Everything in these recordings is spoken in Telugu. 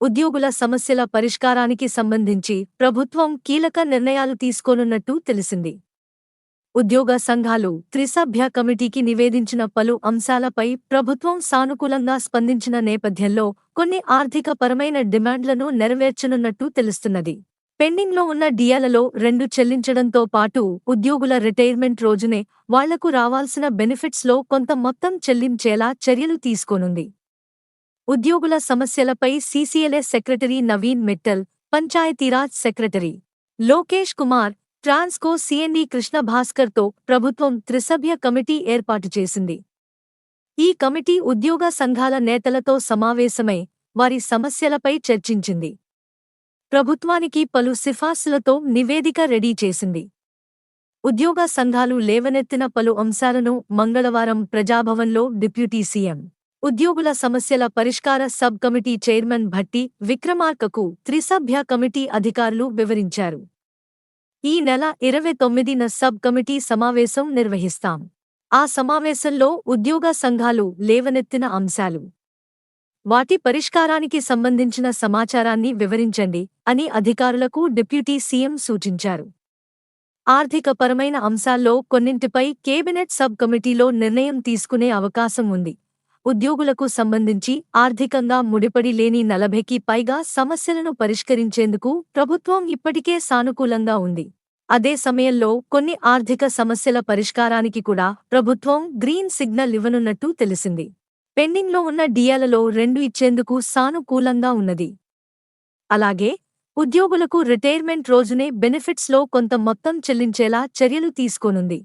ఉద్యోగుల సమస్యల పరిష్కారానికి సంబంధించి ప్రభుత్వం కీలక నిర్ణయాలు తీసుకోనున్నట్టు తెలిసింది. ఉద్యోగ సంఘాలు త్రిసభ్య కమిటీకి నివేదించిన పలు అంశాలపై ప్రభుత్వం సానుకూలంగా స్పందించిన నేపథ్యంలో కొన్ని ఆర్థిక పరమైన డిమాండ్లను నెరవేర్చనున్నట్టు తెలుస్తున్నది. పెండింగ్లో ఉన్న డియాలలో రెండు చెల్లించడంతో పాటు ఉద్యోగుల రిటైర్మెంట్ రోజునే వాళ్ళకు రావాల్సిన బెనిఫిట్స్లో కొంత మొత్తం చెల్లించేలా చర్యలు తీసుకోనుంది. ఉద్యోగుల సమస్యలపై CCLA secretary Naveen Mittal Panchayati Raj secretary Lokesh Kumar Transco CNE Krishna భాస్కర్తో ప్రభుత్వం త్రిసభ్య కమిటీ ఏర్పాటు చేసింది. ఈ కమిటీ ఉద్యోగ సంఘాల నేతలతో సమావేశమై వారి సమస్యలపై చర్చించింది. ప్రభుత్వానికి పలు సిఫార్సులతో నివేదిక రెడీ చేసింది. ఉద్యోగ సంఘాలు లేవనెత్తిన పలు అంశాలను మంగళవారం ప్రజాభవన్లో డిప్యూటీ సీఎం ఉద్యోగుల సమస్యల పరిష్కార సబ్ కమిటీ చైర్మన్ భట్టి విక్రమార్కకు త్రిసభ్య కమిటీ అధికారులు వివరించారు. ఈ నెల ఇరవై తొమ్మిదిన సబ్ కమిటీ సమావేశం నిర్వహిస్తాం. ఆ సమావేశంలో ఉద్యోగ సంఘాలు లేవనెత్తిన అంశాలు. వాటి పరిష్కారానికి సంబంధించిన సమాచారాన్ని వివరించండి అని అధికారులకు డిప్యూటీ సీఎం సూచించారు. ఆర్థికపరమైన అంశాల్లో కొన్నింటిపై కేబినెట్ సబ్ కమిటీలో నిర్ణయం తీసుకునే అవకాశం ఉంది. ఉద్యోగులకు సంబంధించి ఆర్థికంగా ముడిపడి లేని నలభైకి పైగా సమస్యలను పరిష్కరించేందుకు ప్రభుత్వం ఇప్పటికే సానుకూలంగా ఉంది. అదే సమయంలో కొన్ని ఆర్థిక సమస్యల పరిష్కారానికి కూడా ప్రభుత్వం గ్రీన్ సిగ్నల్ ఇవ్వనున్నట్టు తెలిసింది. పెండింగ్లో ఉన్న డియాలలో రెండు ఇచ్చేందుకు సానుకూలంగా ఉన్నది. అలాగే ఉద్యోగులకు రిటైర్మెంట్ రోజునే బెనిఫిట్స్లో కొంత మొత్తం చెల్లించేలా చర్యలు తీసుకోనుంది.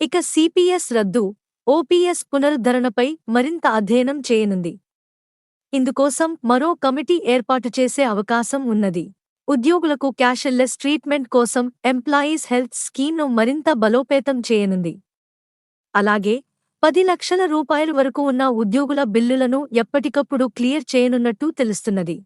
ఇక సిపిఎస్ రద్దు ఓపీఎస్ పునరుద్ధరణపై మరింత అధ్యయనం చేయనుంది. ఇందుకోసం మరో కమిటీ ఏర్పాటు చేసే అవకాశం ఉన్నది. ఉద్యోగులకు క్యాషల్లెస్ ట్రీట్మెంట్ కోసం ఎంప్లాయీస్ హెల్త్ స్కీమ్ను మరింత బలోపేతం చేయనుంది. అలాగే పది లక్షల రూపాయల వరకు ఉన్న ఉద్యోగుల బిల్లులను ఎప్పటికప్పుడు క్లియర్ చేయనున్నట్టు తెలుస్తున్నది.